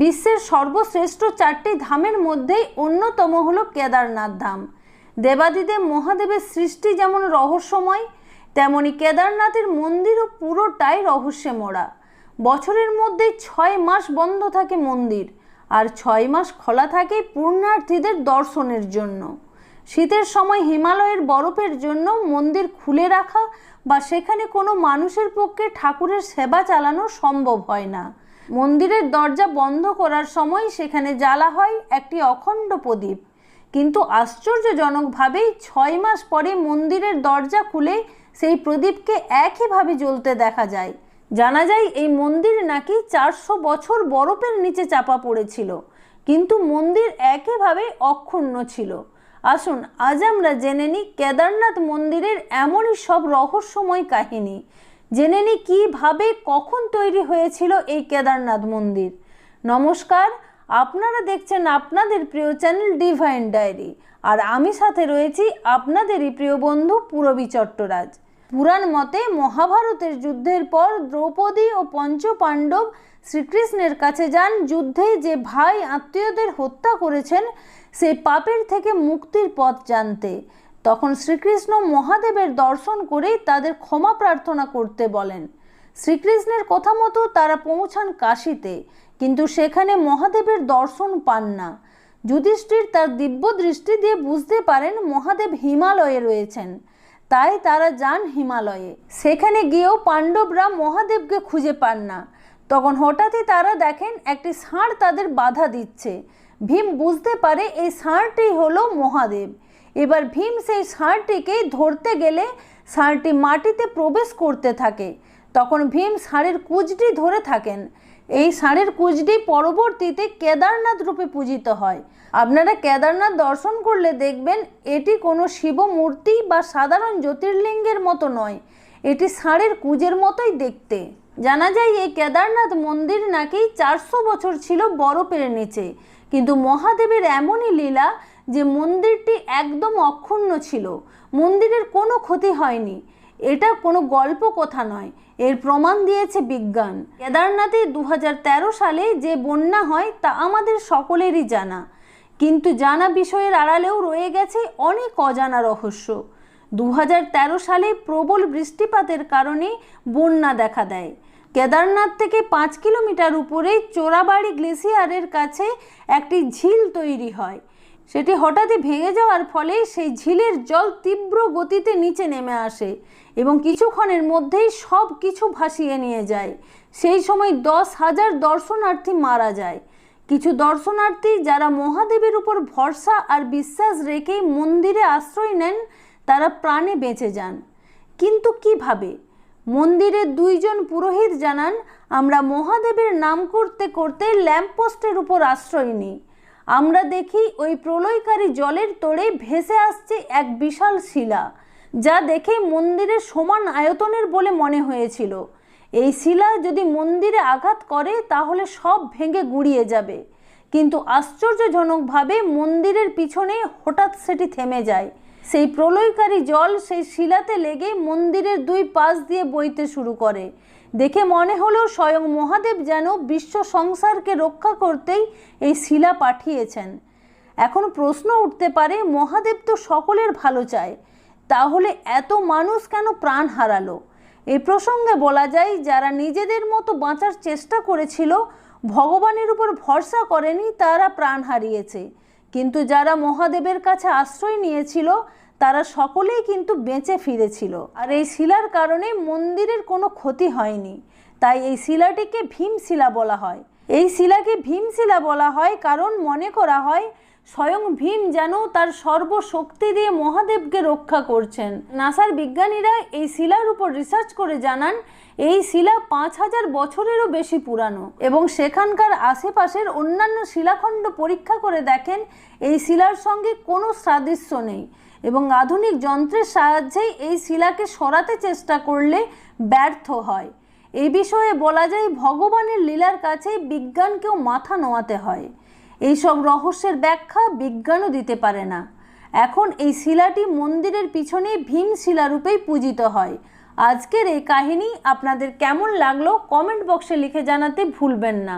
বিশ্বের সর্বশ্রেষ্ঠ চারটি ধামের মধ্যেই অন্যতম হলো কেদারনাথ ধাম। দেবাদিদেব মহাদেবের সৃষ্টি যেমন রহস্যময়, তেমনি কেদারনাথের মন্দিরও পুরোটাই রহস্যে মোড়া বছরের মধ্যে ছয় মাস বন্ধ থাকে মন্দির, আর ছয় মাস খোলা থাকে পূর্ণার্থীদের দর্শনের জন্য। শীতের সময় হিমালয়ের বরফের জন্য মন্দির খুলে রাখা বা সেখানে কোনো মানুষের পক্ষে ঠাকুরের সেবা চালানো সম্ভব হয় না। মন্দিরের দরজা বন্ধ করার সময় সেখানে জ্বালা হয় একটি অখণ্ড প্রদীপ। কিন্তু আশ্চর্যজনকভাবেই ছয় মাস পরে মন্দিরের দরজা খুলে সেই প্রদীপকে একইভাবে জ্বলতে দেখা যায়। জানা যায় এই মন্দির নাকি চারশো বছর বরফের নিচে চাপা পড়েছিল, কিন্তু মন্দির একইভাবে অক্ষুণ্ণ ছিল। আসুন, আজ আমরা জেনে নিই কেদারনাথ মন্দিরের এমনই সব রহস্যময় কাহিনী। জেনে নিই কীভাবে কখন তৈরি হয়েছিল এই কেদারনাথ মন্দির। নমস্কার, আপনারা দেখছেন আপনাদের প্রিয় চ্যানেল ডিভাইন ডায়েরি। আর আমি সাথে রয়েছি আপনাদেরই প্রিয় বন্ধু পুরবী চট্টরাজ। পুরাণ মতে মহাভারতের যুদ্ধের পর দ্রৌপদী ও পঞ্চ পাণ্ডব শ্রীকৃষ্ণের কাছে যান যুদ্ধে যে ভাই আত্মীয়দের হত্যা করেছেন সেই পাপের থেকে মুক্তির পথ জানতে। তখন শ্রীকৃষ্ণ মহাদেবের দর্শন করেই তাদের ক্ষমা প্রার্থনা করতে বলেন। শ্রীকৃষ্ণের কথা মতো তারা পৌঁছান কাশিতে, কিন্তু সেখানে মহাদেবের দর্শন পান না। যুধিষ্ঠির তার দিব্য দৃষ্টি দিয়ে বুঝতে পারেন মহাদেব হিমালয়ে রয়েছেন। তাই তারা যান হিমালয়ে। সেখানে গিয়েও পাণ্ডবরা মহাদেবকে খুঁজে পান না। তখন হঠাৎই তারা দেখেন একটি ষাঁড় তাদের বাধা দিচ্ছে। ভীম বুঝতে পারে এই ষাঁড়টি হলো মহাদেব। এবার ভীম সেই ষাঁড়টিকে ধরতে গেলে ষাঁড়টি মাটিতে প্রবেশ করতে থাকে। তখন ভীম ষাঁড়ের কুজটি ধরে থাকেন। এই ষাঁড়ের কুজটি পরবর্তীতে কেদারনাথ রূপে পূজিত হয়। আপনারা কেদারনাথ দর্শন করলে দেখবেন এটি কোনো শিব মূর্তি বা সাধারণ জ্যোতির্লিঙ্গের মতো নয়। এটি ষাঁড়ের কুজের মতোই দেখতে। জানা যায় এই কেদারনাথ মন্দির নাকি চারশো বছর ছিল বরফের নিচে। কিন্তু মহাদেবের এমনই লীলা যে মন্দিরটি একদম অক্ষুণ্ণ ছিল। মন্দিরের কোনো ক্ষতি হয়নি। এটা কোনো গল্প কথা নয়। এর প্রমাণ দিয়েছে বিজ্ঞান। কেদারনাথে দু হাজার তেরো সালে যে বন্যা হয়, তা আমাদের সকলেরই জানা। কিন্তু জানা বিষয়ের আড়ালেও রয়ে গেছে অনেক অজানা রহস্য। দু হাজার তেরো সালে প্রবল বৃষ্টিপাতের কারণে বন্যা দেখা দেয়। কেদারনাথ থেকে পাঁচ কিলোমিটার উপরে চোরাবাড়ি গ্লেসিয়ারের কাছে একটি ঝিল তৈরি হয়। সেটি হঠাৎই ভেঙে যাওয়ার ফলে সেই ঝিলের জল তীব্র গতিতে নিচে নেমে আসে এবং কিছুক্ষণের মধ্যেই সব কিছু ভাসিয়ে নিয়ে যায়। সেই সময় দশ হাজার দর্শনার্থী মারা যায়। কিছু দর্শনার্থী যারা মহাদেবের উপর ভরসা আর বিশ্বাস রেখে মন্দিরে আশ্রয় নেন, তারা প্রাণে বেঁচে যান। কিন্তু কীভাবে? মন্দিরের দুইজন পুরোহিত জানান, আমরা মহাদেবের নাম করতে করতে ল্যাম্পপোস্টের উপর আশ্রয় নিই। আমরা দেখি ওই প্রলয়কারী জলের তোড়ে ভেসে আসছে এক বিশাল শিলা, যা দেখে মন্দিরের সমান আয়তনের বলে মনে হয়েছিল। এই শিলা যদি মন্দিরে আঘাত করে, তাহলে সব ভেঙে গুড়িয়ে যাবে। কিন্তু আশ্চর্যজনকভাবে মন্দিরের পিছনে হঠাৎ সেটি থেমে যায়। সেই প্রলয়কারী জল সেই শিলাতে লেগে মন্দিরের দুই পাশ দিয়ে বইতে শুরু করে। দেখে মনে হলো স্বয়ং মহাদেব যেন বিশ্ব সংসারকে রক্ষা করতেই এই শিলা পাঠিয়েছেন। এখন প্রশ্ন উঠতে পারে, মহাদেব তো সকলের ভালো চায়, তাহলে এত মানুষ কেন প্রাণ হারালো? এই প্রসঙ্গে বলা যায়, যারা নিজেদের মতো বাঁচার চেষ্টা করেছিল, ভগবানের উপর ভরসা করেনি, তারা প্রাণ হারিয়েছে। কিন্তু যারা মহাদেবের কাছে আশ্রয় নিয়েছিল তারা সকলেই কিন্তু বেঁচে ফিরেছিল। আর এই শিলার কারণে মন্দিরের কোনো ক্ষতি হয়নি। তাই এই শিলাটিকে ভীমশিলা বলা হয়। এই শিলাকে ভীমশিলা বলা হয় কারণ মনে করা হয়, স্বয়ং ভীম যেন তার সর্বশক্তি দিয়ে মহাদেবকে রক্ষা করছেন। নাসার বিজ্ঞানীরা এই শিলার উপর রিসার্চ করে জানান, এই শিলা পাঁচ হাজার বছরেরও বেশি পুরানো এবং সেখানকার আশেপাশের অন্যান্য শিলাখণ্ড পরীক্ষা করে দেখেন, এই শিলার সঙ্গে কোনো সাদৃশ্য নেই। এবং আধুনিক যন্ত্রের সাহায্যেই এই শিলাকে সরাতে চেষ্টা করলে ব্যর্থ হয়। এই বিষয়ে বলা যায়, ভগবানের লীলার কাছে বিজ্ঞানকেও মাথা নোয়াতে হয়। এইসব রহস্যের ব্যাখ্যা বিজ্ঞানও দিতে পারে না। এখন এই শিলাটি মন্দিরের পিছনে ভীম শিলারূপেই পূজিত হয়। আজকের এই কাহিনী আপনাদের কেমন লাগল কমেন্ট বক্সে লিখে জানাতে ভুলবেন না।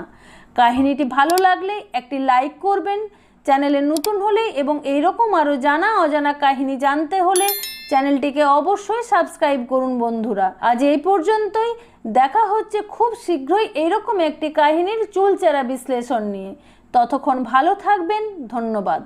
কাহিনীটি ভালো লাগলে একটি লাইক করবেন চ্যানেলে নতুন হলে এবং এইরকম আরও জানা অজানা কাহিনী জানতে হলে চ্যানেলটিকে অবশ্যই সাবস্ক্রাইব করুন বন্ধুরা। আজ এই পর্যন্তই। দেখা হচ্ছে খুব শীঘ্রই এইরকম একটি কাহিনীর চুলচেরা বিশ্লেষণ নিয়ে। ততক্ষণ ভালো থাকবেন। ধন্যবাদ।